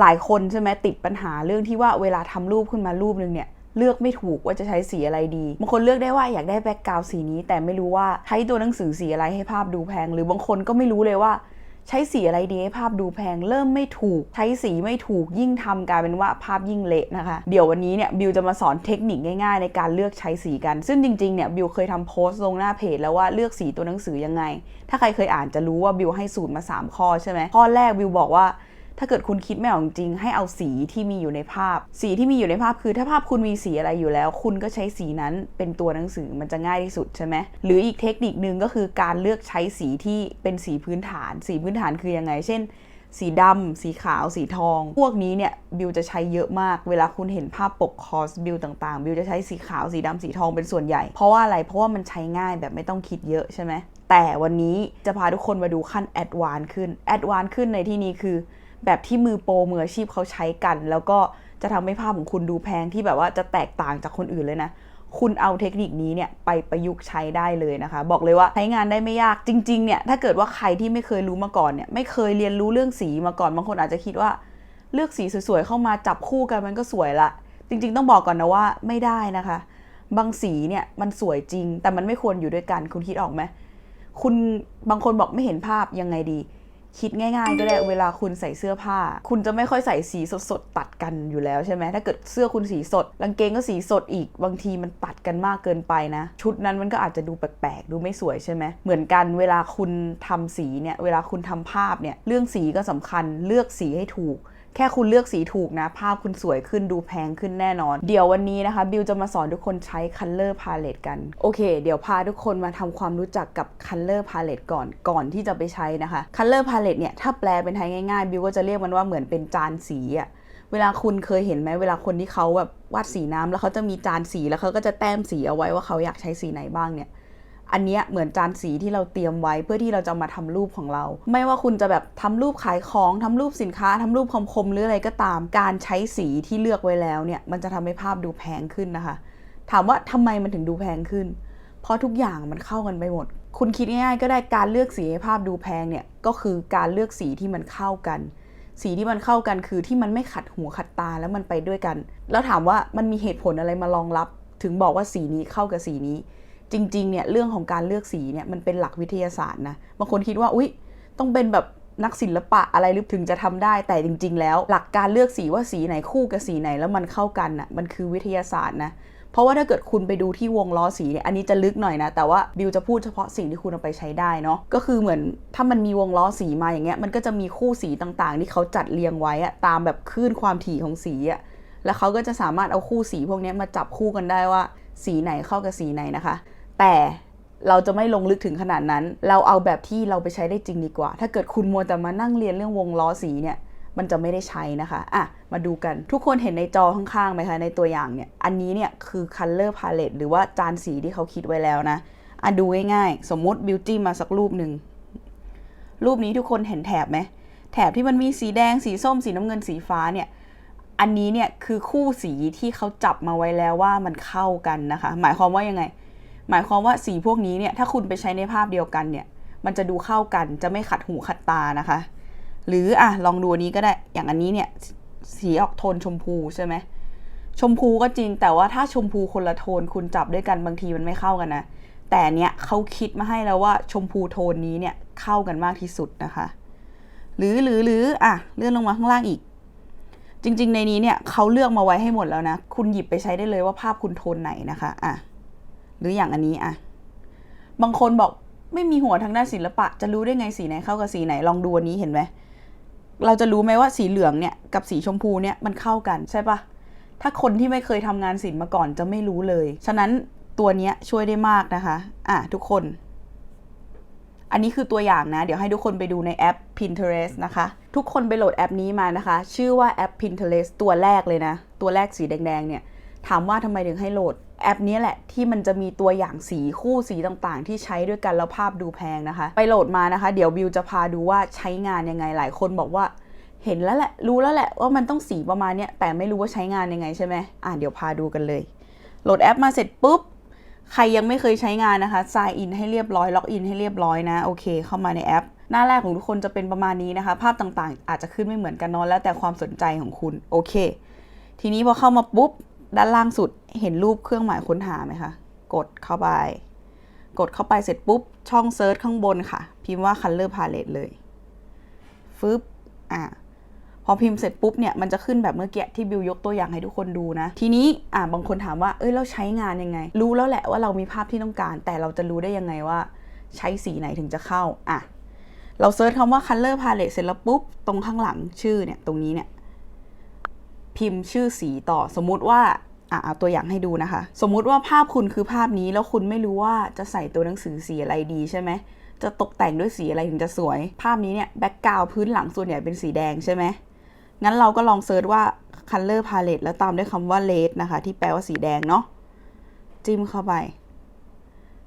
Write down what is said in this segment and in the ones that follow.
หลายคนใช่ไหมติดปัญหาเรื่องที่ว่าเวลาทำรูปขึ้นมารูปนึงเนี่ยเลือกไม่ถูกว่าจะใช้สีอะไรดีบางคนเลือกได้ว่าอยากได้แบ็กกราวสีนี้ แต่ไม่รู้ว่าใช้ตัวหนังสือสีอะไรให้ภาพดูแพง หรือบางคนก็ไม่รู้เลยว่า ใช้สีอะไรดีให้ภาพดูแพง เริ่มไม่ถูก ใช้สีไม่ถูกยิ่งทำกลายเป็นว่าภาพยิ่งเละนะคะ เดี๋ยววันนี้เนี่ยบิวจะมาสอนเทคนิคง่ายๆ ในการเลือกใช้สีกัน ซึ่งจริงๆเนี่ยบิวเคยทำโพสต์ลงหน้าเพจแล้วว่าเลือกสีตัวหนังสือยังไง ถ้าใครเคยอ่านจะรู้ว่าบิวให้สูตรมา 3 ข้อใช่ไหมข้อแรกบิวบอกว่า ถ้าเกิดคุณคิดไม่ออกจริงให้เอาสีที่มีอยู่ในภาพ สีที่มีอยู่ในภาพคือ ถ้าภาพคุณมีสีอะไรอยู่แล้ว คุณก็ใช้สีนั้นเป็นตัวหนังสือมันจะง่ายที่สุดใช่ไหมหรืออีกเทคนิคนึงก็คือการเลือกใช้สีที่เป็นสีพื้นฐาน สีพื้นฐานคือยังไง เช่น สีดำสีขาว สีทอง พวกนี้เนี่ยบิวจะใช้เยอะมาก เวลาคุณเห็นภาพปกคอสบิวต่างๆ บิวจะใช้สีขาวสีดำสีทองเป็นส่วนใหญ่ เพราะว่าอะไรเพราะว่ามันใช้ง่ายแบบไม่ต้องคิดเยอะใช่ไหมแต่วันนี้จะพาทุกคนมาดูขั้นแอดวานขึ้นแอดวานขึ้นในที่นี้คือ แบบที่มือโปรมืออาชีพเขาใช้กัน แล้วก็จะทำให้ภาพของคุณดูแพงที่แบบว่าจะแตกต่างจากคนอื่นเลยนะ คุณเอาเทคนิคนี้เนี่ยไปประยุกต์ใช้ได้เลยนะคะ บอกเลยว่าใช้งานได้ไม่ยากจริงๆเนี่ยถ้าเกิดว่าใครที่ไม่เคยรู้มาก่อนเนี่ยไม่เคยเรียนรู้เรื่องสีมาก่อนบางคนอาจจะคิดว่า เลือกสีสวยๆเข้ามาจับคู่กันมันก็สวยละจริง ๆ ต้องบอกก่อนนะว่าไม่ได้นะคะ บางสีเนี่ยมันสวยจริง แต่มันไม่ควรอยู่ด้วยกันคุณคิดออกไหมคุณบางคนบอกไม่เห็นภาพยังไงดี คิดง่ายๆ ก็ได้เวลาคุณใส่เสื้อผ้า คุณจะไม่ค่อยใส่สีสดๆตัดกันอยู่แล้วใช่ไหมถ้าเกิดเสื้อคุณสีสดกางเกงก็สีสดอีกบางทีมันตัดกันมากเกินไปนะ ชุดนั้นมันก็อาจจะดูแปลกๆดูไม่สวยใช่ไหมเหมือนกันเวลาคุณทำสีเนี่ยเวลาคุณทำภาพเนี่ยเรื่องสีก็สำคัญเลือกสีให้ถูก แค่คุณเลือกสีถูกนะ ภาพคุณสวยขึ้นดูแพงขึ้นแน่นอน เดี๋ยววันนี้นะคะ บิวจะมาสอนทุกคนใช้ Color Palette กัน โอเค เดี๋ยวพาทุกคนมาทำความรู้จักกับ Color Palette ก่อนก่อนที่จะไปใช้นะคะ Color Palette เนี่ย ถ้าแปลเป็นไทยง่ายๆ บิวก็จะเรียกมันว่าเหมือนเป็นจานสีอะเวลาคุณเคยเห็นไหมเวลาคนที่เขาแบบวาดสีน้ำแล้วเขาจะมีจานสีแล้วเขาก็จะแต้มสีเอาไว้ว่าเขาอยากใช้สีไหนบ้างเนี่ย อันเนี้ยเหมือนจานสีที่เราเตรียมไว้เพื่อที่เราจะมาทำรูปของเรา ไม่ว่าคุณจะแบบทำรูปขายของทำรูปสินค้าทำรูปคมๆหรืออะไรก็ตาม การใช้สีที่เลือกไว้แล้วเนี่ยมันจะทำให้ภาพดูแพงขึ้นนะคะ ถามว่าทำไมมันถึงดูแพงขึ้น เพราะทุกอย่างมันเข้ากันไปหมด คุณคิดง่ายๆก็ได้การเลือกสีให้ภาพดูแพงเนี่ยก็คือการเลือกสีที่มันเข้ากัน สีที่มันเข้ากันคือที่มันไม่ขัดหูขัดตาแล้วมันไปด้วยกัน แล้วถามว่ามันมีเหตุผลอะไรมารองรับ ถึงบอกว่าสีนี้เข้ากับสีนี้ จริงๆเนี่ยเรื่องของการเลือกสีเนี่ยมันเป็นหลักวิทยาศาสตร์นะบางคนคิดว่าอุ๊ยต้องเป็นแบบนักศิลปะอะไรหรือถึงจะทำได้แต่จริง ๆ แล้ว หลักการเลือกสีว่าสีไหนคู่กับสีไหนแล้วมันเข้ากันน่ะมันคือวิทยาศาสตร์นะเพราะว่าถ้าเกิดคุณไปดูที่วงล้อสีเนี่ยอันนี้จะลึกหน่อยนะ แต่ว่าบิวจะพูดเฉพาะสิ่งที่คุณเอาไปใช้ได้เนาะก็คือเหมือนถ้ามันมีวงล้อสีมาอย่างเงี้ยมันก็จะมีคู่สีต่างๆ ที่เขาจัดเรียงไว้อะตามแบบคลื่นความถี่ของสีอะแล้วเขาก็จะสามารถเอาคู่สีพวกนี้มาจับคู่กันได้ว่า สีไหนเข้ากับสีไหนนะคะ แต่เราจะไม่ลงลึกถึงขนาดนั้น เราเอาแบบที่เราไปใช้ได้จริงดีกว่า ถ้าเกิดคุณมัวแต่มานั่งเรียนเรื่องวงล้อสีเนี่ย มันจะไม่ได้ใช้นะคะ อะ มาดูกัน ทุกคนเห็นในจอข้างๆไหมคะ ในตัวอย่างเนี่ย อันนี้เนี่ยคือ color palette หรือว่าจานสีที่เขาคิดไว้แล้วนะ อะดูง่ายๆ สมมติบิวตี้มาสักรูปหนึ่ง รูปนี้ทุกคนเห็นแถบไหม แถบที่มันมีสีแดง สีส้ม สีน้ำเงิน สีฟ้าเนี่ยอันนี้เนี่ยคือคู่สีที่เขาจับมาไว้แล้วว่ามันเข้ากันนะคะ หมายความว่ายังไง หมายความว่าสีพวกนี้เนี่ยถ้าคุณไปใช้ในภาพเดียวกันเนี่ย มันจะดูเข้ากันจะไม่ขัดหูขัดตานะคะ หรืออะลองดูนนี้ก็ได้อย่างอันนี้เนี่ยสีออกโทนชมพูใช่ไหมชมพูก็จริงแต่ว่าถ้าชมพูคนละโทนคุณจับด้วยกันบางทีมันไม่เข้ากันนะแต่เนี้ยเขาคิดมาให้แล้วว่าชมพูโทนนี้เนี่ยเข้ากันมากที่สุดนะคะ หรือหรือหรืออะเลื่อนลงมาข้างล่างอีก จริง ๆ ในนี้เนี่ยเขาเลือกมาไว้ให้หมดแล้วนะ คุณหยิบไปใช้ได้เลยว่าภาพคุณโทนไหนนะคะอะ หรืออย่างอันนี้อะบางคนบอกไม่มีหัวทางด้านศิลปะ จะรู้ได้ไงสีไหนเข้ากับสีไหนลองดูอันนี้เห็นไหมเราจะรู้ไหมว่าสีเหลืองเนี่ยกับสีชมพูเนี่ยมันเข้ากันใช่ปะถ้าคนที่ไม่เคยทำงานศิลป์มาก่อนจะไม่รู้เลย ฉะนั้นตัวเนี้ยช่วยได้มากนะคะ อะทุกคน อันนี้คือตัวอย่างนะ เดี๋ยวให้ทุกคนไปดูในแอป Pinterest นะคะ ทุกคนไปโหลดแอปนี้มานะคะ ชื่อว่าแอป Pinterest ตัวแรกเลยนะ ตัวแรกสีแดงๆเนี่ย ถามว่าทำไมถึงให้โหลด แอปนี้แหละที่มันจะมีตัวอย่างสีคู่สีต่างๆ ที่ใช้ด้วยกันแล้วภาพดูแพงนะคะ ไปโหลดมานะคะ เดี๋ยวบิวจะพาดูว่าใช้งานยังไงหลายคนบอกว่าเห็นแล้วแหละ รู้แล้วแหละว่ามันต้องสีประมาณเนี้ยแต่ไม่รู้ว่าใช้งานยังไงใช่ไหมอะเดี๋ยวพาดูกันเลย โหลดแอปมาเสร็จปุ๊บ ใครยังไม่เคยใช้งานนะคะ sign in ให้เรียบร้อย ล็อกอินให้เรียบร้อยนะ โอเค เข้ามาในแอป หน้าแรกของทุกคนจะเป็นประมาณนี้นะคะ ภาพต่างๆ อาจจะขึ้นไม่เหมือนกันนอะแล้วแต่ความสนใจของคุณ โอเค ทีนี้พอเข้ามาปุ๊บ ด้านล่างสุดเห็นรูปเครื่องหมายค้นหาไหมคะ กดเข้าไป กดเข้าไปเสร็จปุ๊บ ช่องเซิร์ชข้างบนค่ะ พิมพ์ว่า color palette เลย ฟึบ อะ พอพิมพ์เสร็จปุ๊บเนี่ยมันจะขึ้นแบบเมื่อกี้ที่บิวยกตัวอย่างให้ทุกคนดูนะ ทีนี้อะบางคนถามว่า เอ้ยเราใช้งานยังไง รู้แล้วแหละว่าเรามีภาพที่ต้องการ แต่เราจะรู้ได้ยังไงว่า ใช้สีไหนถึงจะเข้า อะ เราเซิร์ชคำว่า color palette เสร็จแล้วปุ๊บ ตรงข้างหลังชื่อเนี่ย ตรงนี้เนี่ย พิมพ์ชื่อสีต่อสมมุติว่าอะเอาตัวอย่างให้ดูนะคะ สมมุติว่าภาพคุณคือภาพนี้แล้วคุณไม่รู้ว่าจะใส่ตัวหนังสือสีอะไรดีใช่ไหมจะตกแต่งด้วยสีอะไรถึงจะสวย ภาพนี้เนี่ยแบ็กกราวพื้นหลังส่วนใหญ่เป็นสีแดงใช่ไหมงั้นเราก็ลองเซิร์ชว่า color palette แล้วตามด้วยคำว่า red นะคะ ที่แปลว่าสีแดงเนาะจิ้มเข้าไป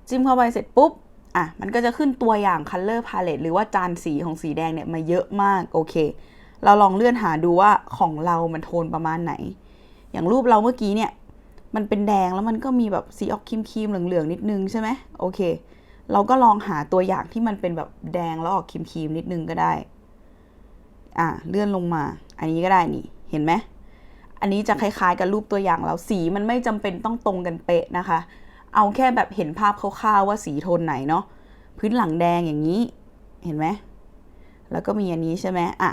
จิ้มเข้าไปเสร็จปุ๊บอะมันก็จะขึ้นตัวอย่าง color palette หรือว่าจานสีของสีแดงเนี่ยมาเยอะมากโอเค เราลองเลื่อนหาดูว่าของเรามันโทนประมาณไหน อย่างรูปเราเมื่อกี้เนี่ย มันเป็นแดงแล้วมันก็มีแบบสีออกครีมๆเหลืองๆนิดนึงใช่ไหมโอเค เราก็ลองหาตัวอย่างที่มันเป็นแบบแดงแล้วออกครีมๆนิดนึงก็ได้ อะเลื่อนลงมา อันนี้ก็ได้นี่ เห็นไหมอันนี้จะคล้ายๆกับรูปตัวอย่างเราสีมันไม่จำเป็นต้องตรงกันเป๊ะนะคะ เอาแค่แบบเห็นภาพคร่าวๆว่าสีโทนไหนเนาะพื้นหลังแดงอย่างนี้ เห็นไหมแล้วก็มีอันนี้ใช่ไหมอะ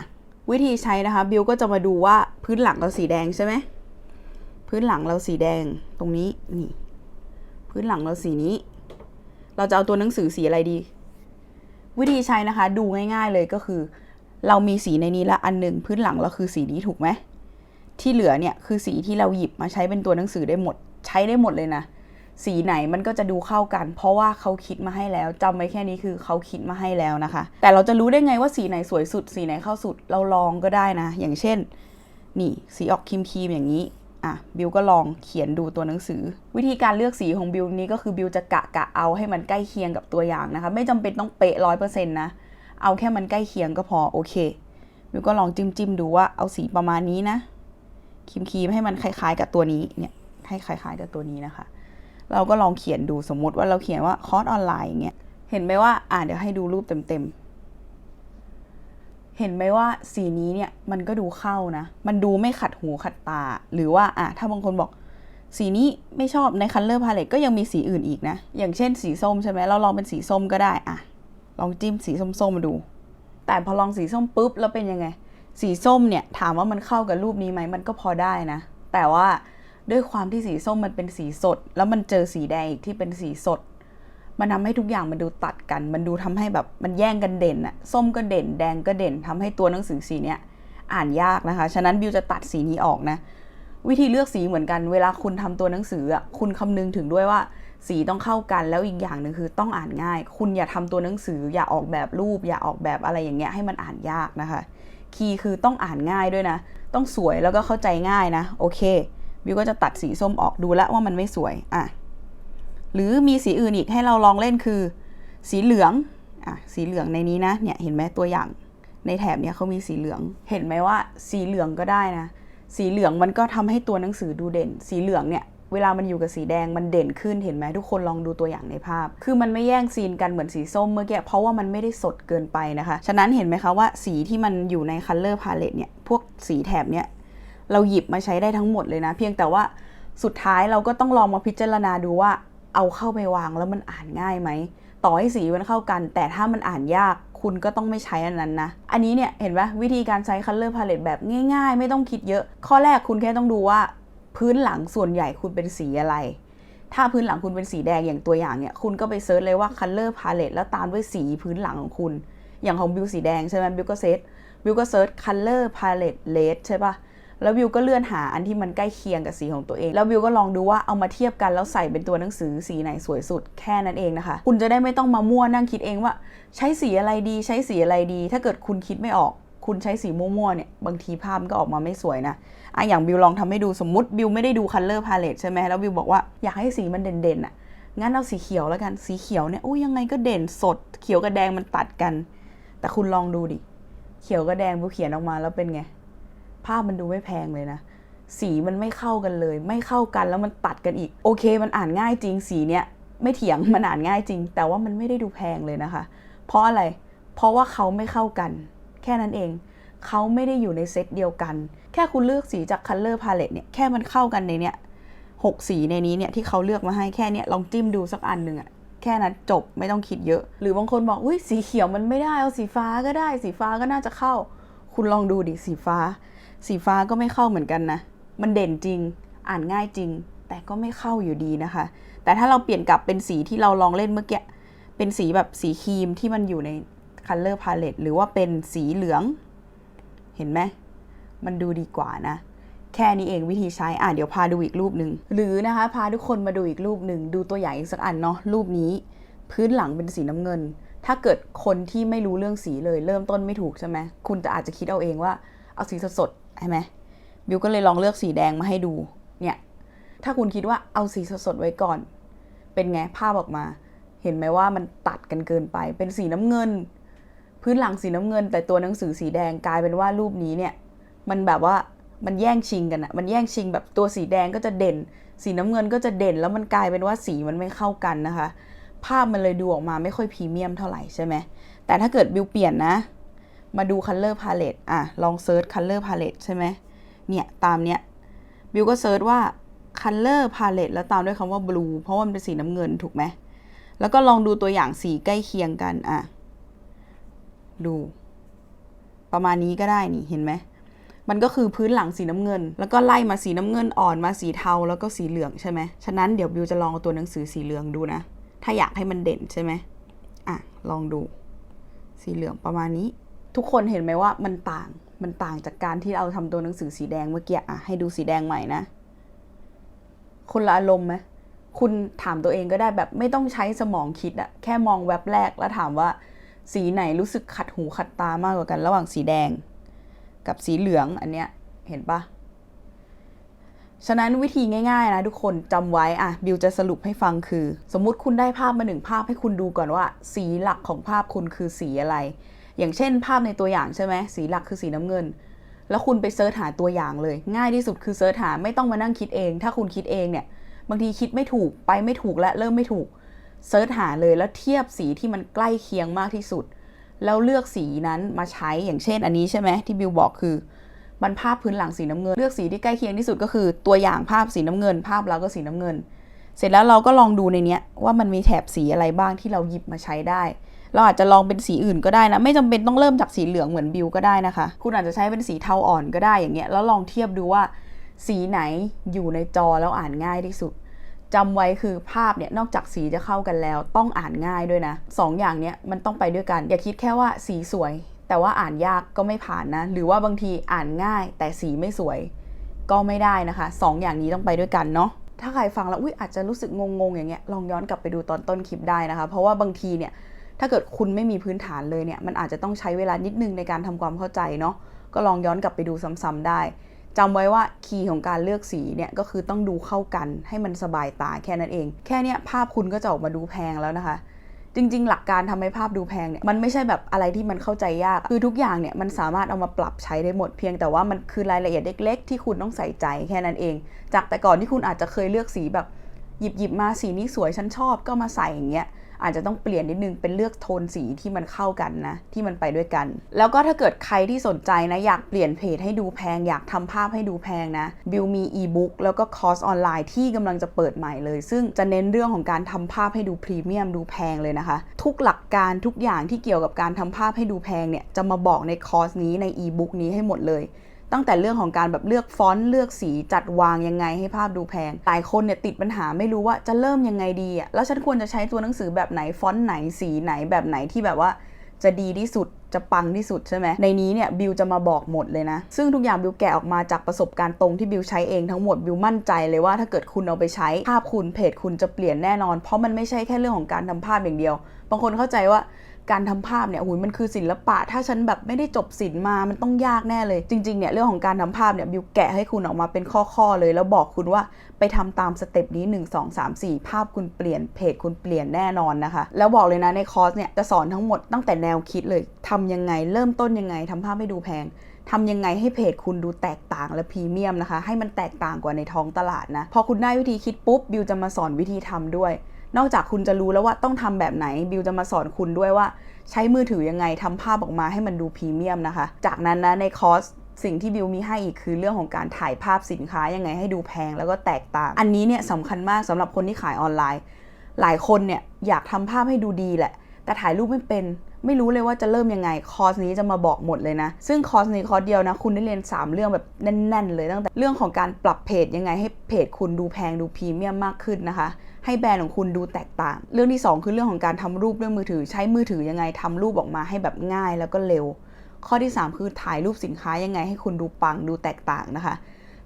วิธีใช้นะคะบิวก็จะมาดูว่าพื้นหลังเราสีแดงใช่ไหมพื้นหลังเราสีแดงตรงนี้นี่ พื้นหลังเราสีนี้ เราจะเอาตัวหนังสือสีอะไรดี วิธีใช้นะคะ ดูง่าย ๆเลยก็คือ เรามีสีในนี้ละอันหนึ่งพื้นหลังเราคือสีนี้ถูกไหมที่เหลือเนี่ยคือสีที่เราหยิบมาใช้เป็นตัวหนังสือได้หมด ใช้ได้หมดเลยนะ สีไหนมันก็จะดูเข้ากัน เพราะว่าเขาคิดมาให้แล้วจำไว้แค่นี้คือเขาคิดมาให้แล้วนะคะ แต่เราจะรู้ได้ไงว่าสีไหนสวยสุด สีไหนเข้าสุดเราลองก็ได้นะ อย่างเช่น นี่สีออกครีมๆอย่างนี้อะบิวก็ลองเขียนดูตัวหนังสือ วิธีการเลือกสีของบิวนี้ก็คือบิวจะกะกะเอาให้มันใกล้เคียงกับตัวอย่างนะคะ ไม่จำเป็นต้องเป๊ะร้อยเปอร์เซ็นต์นะ เอาแค่มันใกล้เคียงก็พอโอเคบิวก็ลองจิ้มจิ้มดูว่าเอาสีประมาณนี้นะครีมครีมๆให้มันคล้ายๆกับตัวนี้เนี่ยให้คล้ายๆกับตัวนี้นะคะ เราก็ลองเขียนดูสมมติว่าเราเขียนว่าคอร์สออนไลน์อย่างเงี้ยเห็นไหมว่าอ่าเดี๋ยวให้ดูรูปเต็มๆ เห็นไหมว่าสีนี้เนี่ยมันก็ดูเข้านะ มันดูไม่ขัดหูขัดตา หรือว่าอะถ้าบางคนบอกสีนี้ไม่ชอบในคัลเลอร์พาเลตก็ยังมีสีอื่นอีกนะ อย่างเช่นสีส้มใช่ไหมเราลองเป็นสีส้มก็ได้อะลองจิ้มสีส้มๆมาดู แต่พอลองสีส้มปุ๊บแล้วเป็นยังไง สีส้มเนี่ยถามว่ามันเข้ากับรูปนี้ไหมมันก็พอได้นะ แต่ว่า ด้วยความที่สีส้มมันเป็นสีสด แล้วมันเจอสีแดงอีกที่เป็นสีสด มันทำให้ทุกอย่างมันดูตัดกัน มันดูทำให้แบบมันแย่งกันเด่นอะส้มก็เด่น แดงก็เด่นทำให้ตัวหนังสือสีเนี้ยอ่านยากนะคะ ฉะนั้นบิวจะตัดสีนี้ออกนะ วิธีเลือกสีเหมือนกัน เวลาคุณทำตัวหนังสืออะคุณคำนึงถึงด้วยว่าสีต้องเข้ากันแล้วอีกอย่างหนึ่งคือต้องอ่านง่าย คุณอย่าทำตัวหนังสือ อย่าออกแบบรูป อย่าออกแบบอะไรอย่างเงี้ยให้มันอ่านยากนะคะ คีย์คือต้องอ่านง่ายด้วยนะ ต้องสวยแล้วก็เข้าใจง่ายนะ โอเค บิวก็จะตัดสีส้มออกดูแล้วว่ามันไม่สวยอะหรือมีสีอื่นอีกให้เราลองเล่นคือ สีเหลืองอะสีเหลืองในนี้นะเนี่ยเห็นไหมตัวอย่าง ในแถบเนี้ยเขามีสีเหลือง เห็นไหมว่า สีเหลืองก็ได้นะ สีเหลืองมันก็ทำให้ตัวหนังสือดูเด่น สีเหลืองเนี่ยเวลามันอยู่กับสีแดงมันเด่นขึ้นเห็นไหมทุกคนลองดูตัวอย่างในภาพ คือมันไม่แย่งซีนกันเหมือนสีส้มเมื่อกี้เพราะว่ามันไม่ได้สดเกินไปนะคะ ฉะนั้นเห็นไหมคะว่าสีที่มันอยู่ใน color palette เนี่ยพวกสีแถบเนี่ย เราหยิบมาใช้ได้ทั้งหมดเลยนะ เพียงแต่ว่าสุดท้ายเราก็ต้องลองมาพิจารณาดูว่า เอาเข้าไปวางแล้วมันอ่านง่ายไหมต่อให้สีมันเข้ากัน แต่ถ้ามันอ่านยากคุณก็ต้องไม่ใช้อันนั้นนะ อันนี้เนี่ยเห็นปะวิธีการใช้ color palette แบบง่าย ๆ ไม่ต้องคิดเยอะ ข้อแรกคุณแค่ต้องดูว่า พื้นหลังส่วนใหญ่คุณเป็นสีอะไร ถ้าพื้นหลังคุณเป็นสีแดงอย่างตัวอย่างเนี่ยคุณก็ไปเซิร์ชเลยว่า color palette แล้วตามด้วยสีพื้นหลังของคุณ อย่างของบิวสีแดงใช่ไหมบิวก็เซตบิวก็เซิร์ช color palette red ใช่ปะ แล้ววิวก็เลื่อนหาอันที่มันใกล้เคียงกับสีของตัวเอง แล้ววิวก็ลองดูว่าเอามาเทียบกันแล้วใส่เป็นตัวหนังสือสีไหนสวยสุดแค่นั้นเองนะคะ คุณจะได้ไม่ต้องมามั่วนั่งคิดเองว่า ใช้สีอะไรดี ใช้สีอะไรดี ถ้าเกิดคุณคิดไม่ออก คุณใช้สีมั่วๆเนี่ยบางทีภาพมันก็ออกมาไม่สวยนะอะอย่างบิวลองทำให้ดูสมมติบิวไม่ได้ดู color palette ใช่ไหมแล้วบิวบอกว่าอยากให้สีมันเด่นๆอะงั้นเอาสีเขียวแล้วกัน สีเขียวเนี่ยอุ้ยยังไงก็เด่นสด เขียวกับแดงมันตัดกัน แต่คุณลองดูดิ เขียวกับแดงบิวเขียนออกมาแล้วเป็นไง ภาพมันดูไม่แพงเลยนะ สีมันไม่เข้ากันเลย ไม่เข้ากันแล้วมันตัดกันอีก โอเค มันอ่านง่ายจริง สีเนี้ยไม่เถียงมันอ่านง่ายจริง แต่ว่ามันไม่ได้ดูแพงเลยนะคะ เพราะอะไร เพราะว่าเขาไม่เข้ากัน แค่นั้นเอง เขาไม่ได้อยู่ในเซตเดียวกัน แค่คุณเลือกสีจาก Color Palette เนี่ยแค่มันเข้ากันในเนี่ยหกสีในนี้เนี่ยที่เขาเลือกมาให้แค่เนี้ยลองจิ้มดูสักอันหนึ่งอะแค่นั้นจบไม่ต้องคิดเยอะ หรือบางคนบอกอุ้ยสีเขียวมันไม่ได้เอาสีฟ้าก็ได้ สีฟ้าก็น่าจะเข้า คุณลองดูดิสีฟ้า สีฟ้าก็ไม่เข้าเหมือนกันนะ มันเด่นจริง อ่านง่ายจริง แต่ก็ไม่เข้าอยู่ดีนะคะ แต่ถ้าเราเปลี่ยนกลับเป็นสีที่เราลองเล่นเมื่อกี้ เป็นสีแบบสีครีมที่มันอยู่ใน Color Palette หรือว่าเป็นสีเหลือง เห็นไหม มันดูดีกว่านะ แค่นี้เองวิธีใช้ อะเดี๋ยวพาดูอีกรูปหนึ่ง หรือนะคะพาทุกคนมาดูอีกรูปหนึ่ง ดูตัวอย่างอีกสักอันเนาะ รูปนี้ พื้นหลังเป็นสีน้ำเงิน ถ้าเกิดคนที่ไม่รู้เรื่องสีเลย เริ่มต้นไม่ถูกใช่ไหม คุณจะอาจจะคิดเอาเองว่า เอาสีสด ใช่ไหมบิวก็เลยลองเลือกสีแดงมาให้ดู เนี่ย ถ้าคุณคิดว่าเอาสีสดๆไว้ก่อน เป็นไงภาพออกมา เห็นไหมว่ามันตัดกันเกินไป เป็นสีน้ำเงิน พื้นหลังสีน้ำเงิน แต่ตัวหนังสือสีแดงกลายเป็นว่ารูปนี้เนี่ย มันแบบว่ามันแย่งชิงกันอะมันแย่งชิงแบบตัวสีแดงก็จะเด่น สีน้ำเงินก็จะเด่น แล้วมันกลายเป็นว่าสีมันไม่เข้ากันนะคะ ภาพมันเลยดูออกมาไม่ค่อยพรีเมียมเท่าไหร่ใช่ไหมแต่ถ้าเกิดบิวเปลี่ยนนะ มาดู Color Palette อะ ลองเซิร์ช Color Palette ใช่ไหมเนี่ย ตามเนี้ย บิวก็เซิร์ชว่า Color Palette แล้วตามด้วยคำว่า Blue เพราะว่ามันเป็นสีน้ำเงินถูกไหม แล้วก็ลองดูตัวอย่างสีใกล้เคียงกัน อะ ดู ประมาณนี้ก็ได้นี่เห็นไหม มันก็คือพื้นหลังสีน้ำเงิน แล้วก็ไล่มาสีน้ำเงินอ่อนมาสีเทาแล้วก็สีเหลืองใช่ไหม ฉะนั้นเดี๋ยวบิวจะลองเอาตัวหนังสือสีเหลืองดูนะ ถ้าอยากให้มันเด่นใช่ไหมอะ ลองดู สีเหลืองประมาณนี้ ทุกคนเห็นไหมว่ามันต่างมันต่างจากการที่เราทำตัวหนังสือสีแดงเมื่อกี้อะให้ดูสีแดงใหม่นะคนละอารมณ์ไหมคุณถามตัวเองก็ได้แบบไม่ต้องใช้สมองคิดอะแค่มองแว็บแรกแล้วถามว่า สีไหนรู้สึกขัดหูขัดตามากกว่ากัน ระหว่างสีแดง กับสีเหลืองอันเนี้ยเห็นปะฉะนั้นวิธีง่ายๆนะทุกคนจำไว้อะบิวจะสรุปให้ฟังคือ สมมุติคุณได้ภาพมาหนึ่งภาพให้คุณดูก่อนว่า สีหลักของภาพคุณคือสีอะไร อย่างเช่น ภาพในตัวอย่างใช่ไหมสีหลักคือสีน้ำเงิน แล้วคุณไปเซิร์ชหาตัวอย่างเลย ง่ายที่สุดคือเซิร์ชหาไม่ต้องมานั่งคิดเอง ถ้าคุณคิดเองเนี่ยบางทีคิดไม่ถูกไปไม่ถูกและเริ่มไม่ถูกเซิร์ชหาเลยแล้วเทียบสีที่มันใกล้เคียงมากที่สุด แล้วเลือกสีนั้นมาใช้อย่างเช่น อันนี้ใช่ไหมที่บิวบอกคือมันภาพพื้นหลังสีน้ำเงิน เลือกสีที่ใกล้เคียงที่สุดก็คือตัวอย่างภาพสีน้ำเงิน ภาพเราก็สีน้ำเงิน เสร็จแล้วเราก็ลองดูในเนี้ยว่ามันมีแถบสีอะไรบ้างที่เราหยิบมาใช้ได้ เราอาจจะลองเป็นสีอื่นก็ได้นะ ไม่จำเป็นต้องเริ่มจากสีเหลืองเหมือนบิวก็ได้นะคะ คุณอาจจะใช้เป็นสีเทาอ่อนก็ได้อย่างเงี้ยแล้วลองเทียบดูว่า สีไหนอยู่ในจอแล้วอ่านง่ายที่สุดจำไว้คือภาพเนี่ยนอกจากสีจะเข้ากันแล้ว ต้องอ่านง่ายด้วยนะสองอย่างเนี้ยมันต้องไปด้วยกัน อย่าคิดแค่ว่าสีสวย แต่ว่าอ่านยากก็ไม่ผ่านนะ หรือว่าบางทีอ่านง่าย แต่สีไม่สวย ก็ไม่ได้นะคะสองอย่างนี้ต้องไปด้วยกันเนาะถ้าใครฟังแล้วอุ้ยอาจจะรู้สึกงงๆอย่างเงี้ยลองย้อนกลับไปดูตอนต้นคลิปได้นะคะ เพราะว่าบางทีเนี่ย ถ้าเกิดคุณไม่มีพื้นฐานเลยเนี่ย มันอาจจะต้องใช้เวลานิดนึงในการทำความเข้าใจเนาะ ก็ลองย้อนกลับไปดูซ้ำๆได้จำไว้ว่าคีย์ของการเลือกสีเนี่ยก็คือต้องดูเข้ากันให้มันสบายตาแค่นั้นเอง แค่เนี้ยภาพคุณก็จะออกมาดูแพงแล้วนะคะจริง ๆ หลักการทำให้ภาพดูแพงเนี่ย มันไม่ใช่แบบอะไรที่มันเข้าใจยาก คือทุกอย่างเนี่ยมันสามารถเอามาปรับใช้ได้หมดเพียงแต่ว่ามันคือรายละเอียดเล็ก ๆ ที่คุณต้องใส่ใจแค่นั้นเอง จากแต่ก่อนที่คุณอาจจะเคยเลือกสีแบบหยิบหยิบมาสีนี้สวยฉันชอบก็มาใส่อย่างเงี้ย อาจจะต้องเปลี่ยนนิดนึงเป็นเลือกโทนสีที่มันเข้ากันนะ ที่มันไปด้วยกัน แล้วก็ถ้าเกิดใครที่สนใจนะ อยากเปลี่ยนเพจให้ดูแพง อยากทำภาพให้ดูแพงนะบิวมีอีบุ๊กแล้วก็คอร์สออนไลน์ที่กำลังจะเปิดใหม่เลย ซึ่งจะเน้นเรื่องของการทำภาพให้ดูพรีเมียมดูแพงเลยนะคะ ทุกหลักการทุกอย่างที่เกี่ยวกับการทำภาพให้ดูแพงเนี่ยจะมาบอกในคอร์สนี้ในอีบุ๊กนี้ให้หมดเลย ตั้งแต่เรื่องของการแบบเลือกฟอนต์เลือกสีจัดวางยังไงให้ภาพดูแพง หลายคนเนี่ยติดปัญหาไม่รู้ว่าจะเริ่มยังไงดีอะแล้วฉันควรจะใช้ตัวหนังสือแบบไหนฟอนต์ไหนสีไหนแบบไหนที่แบบว่าจะดีที่สุดจะปังที่สุดใช่ไหมในนี้เนี่ยบิวจะมาบอกหมดเลยนะ ซึ่งทุกอย่างบิวแกะออกมาจากประสบการณ์ตรงที่บิวใช้เองทั้งหมดบิวมั่นใจเลยว่าถ้าเกิดคุณเอาไปใช้ภาพคุณเพจคุณจะเปลี่ยนแน่นอน เพราะมันไม่ใช่แค่เรื่องของการทำภาพอย่างเดียว บางคนเข้าใจว่า การทำภาพเนี่ยโอ้ยมันคือศิลปะ ถ้าฉันแบบไม่ได้จบศิลป์มา มันต้องยากแน่เลย จริงๆ เนี่ยเรื่องของการทำภาพเนี่ยบิวแกะให้คุณออกมาเป็นข้อๆเลย แล้วบอกคุณว่าไปทำตามสเต็ปนี้ 1 2 3 4 ภาพคุณเปลี่ยนเพจคุณเปลี่ยนแน่นอนนะคะ แล้วบอกเลยนะในคอร์สเนี่ยจะสอนทั้งหมดตั้งแต่แนวคิดเลยทำยังไงเริ่มต้นยังไงทำภาพให้ดูแพงทำยังไงให้เพจคุณดูแตกต่างและพรีเมียมนะคะ ให้มันแตกต่างกว่าในท้องตลาดนะ พอคุณได้วิธีคิดปุ๊บบิวจะมาสอนวิธีทำด้วย นอกจากคุณจะรู้แล้วว่าต้องทำแบบไหนบิวจะมาสอนคุณด้วยว่า ใช้มือถือยังไงทำภาพออกมาให้มันดูพรีเมียมนะคะ จากนั้นนะในคอร์สสิ่งที่บิวมีให้อีกคือเรื่องของการถ่ายภาพสินค้ายังไงให้ดูแพงแล้วก็แตกต่าง อันนี้เนี่ยสำคัญมากสำหรับคนที่ขายออนไลน์ หลายคนเนี่ยอยากทำภาพให้ดูดีแหละ แต่ถ่ายรูปไม่เป็น ไม่รู้เลยว่าจะเริ่มยังไง คอร์สนี้จะมาบอกหมดเลยนะ ซึ่งคอร์สนี้คอร์สเดียวนะ คุณได้เรียน 3 เรื่องแบบแน่น ๆ เลยตั้งแต่เรื่องของการปรับเพจยังไงให้เพจคุณดูแพงดูพรีเมียมมากขึ้นนะคะ ให้แบรนด์ของคุณดูแตกต่าง เรื่องที่ 2 คือเรื่องของการทำรูปด้วยมือถือ ใช้มือถือยังไงทำรูปออกมาให้แบบง่ายแล้วก็เร็ว ข้อที่ 3 คือถ่ายรูปสินค้ายังไงให้คุณดูปังดูแตกต่างนะคะ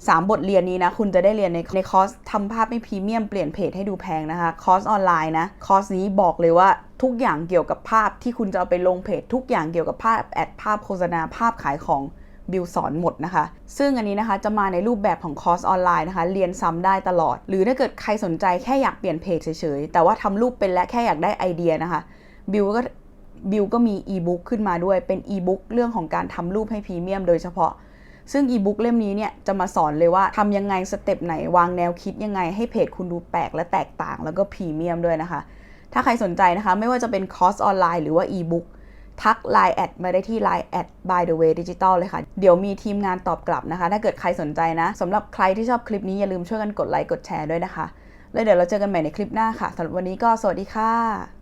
สามบทเรียนนี้นะ คุณจะได้เรียนในในคอร์สทำภาพไม่พรีเมียมเปลี่ยนเพจให้ดูแพงนะคะ คอร์สออนไลน์นะ คอร์สนี้บอกเลยว่าทุกอย่างเกี่ยวกับภาพที่คุณจะเอาไปลงเพจ ทุกอย่างเกี่ยวกับภาพแอดภาพโฆษณาภาพขายของบิวสอนหมดนะคะ ซึ่งอันนี้นะคะจะมาในรูปแบบของคอร์สออนไลน์นะคะ เรียนซ้ำได้ตลอด หรือถ้าเกิดใครสนใจแค่อยากเปลี่ยนเพจเฉยๆ แต่ว่าทำรูปเป็นและแค่อยากได้ไอเดียนะคะ บิวก็บิวก็มีอีบุ๊กขึ้นมาด้วย เป็นอีบุ๊กเรื่องของการทำรูปให้พรีเมียมโดยเฉพาะ ซึ่งอีบุ๊กเล่มนี้เนี่ยจะมาสอนเลยว่าทำยังไงสเต็ปไหนวางแนวคิดยังไงให้เพจคุณดูแปลกและแตกต่าง แล้วก็พรีเมียมด้วยนะคะ ถ้าใครสนใจนะคะ ไม่ว่าจะเป็นคอร์สออนไลน์หรือว่าอีบุ๊กทัก Line แอดมาได้ที่ Line แอด by the way digital เลยค่ะ เดี๋ยวมีทีมงานตอบกลับนะคะ ถ้าเกิดใครสนใจนะสำหรับใครที่ชอบคลิปนี้อย่าลืมช่วยกันกดไลค์กดแชร์ด้วยนะคะ แล้วเดี๋ยวเราเจอกันใหม่ในคลิปหน้าค่ะสำหรับวันนี้ก็สวัสดีค่ะ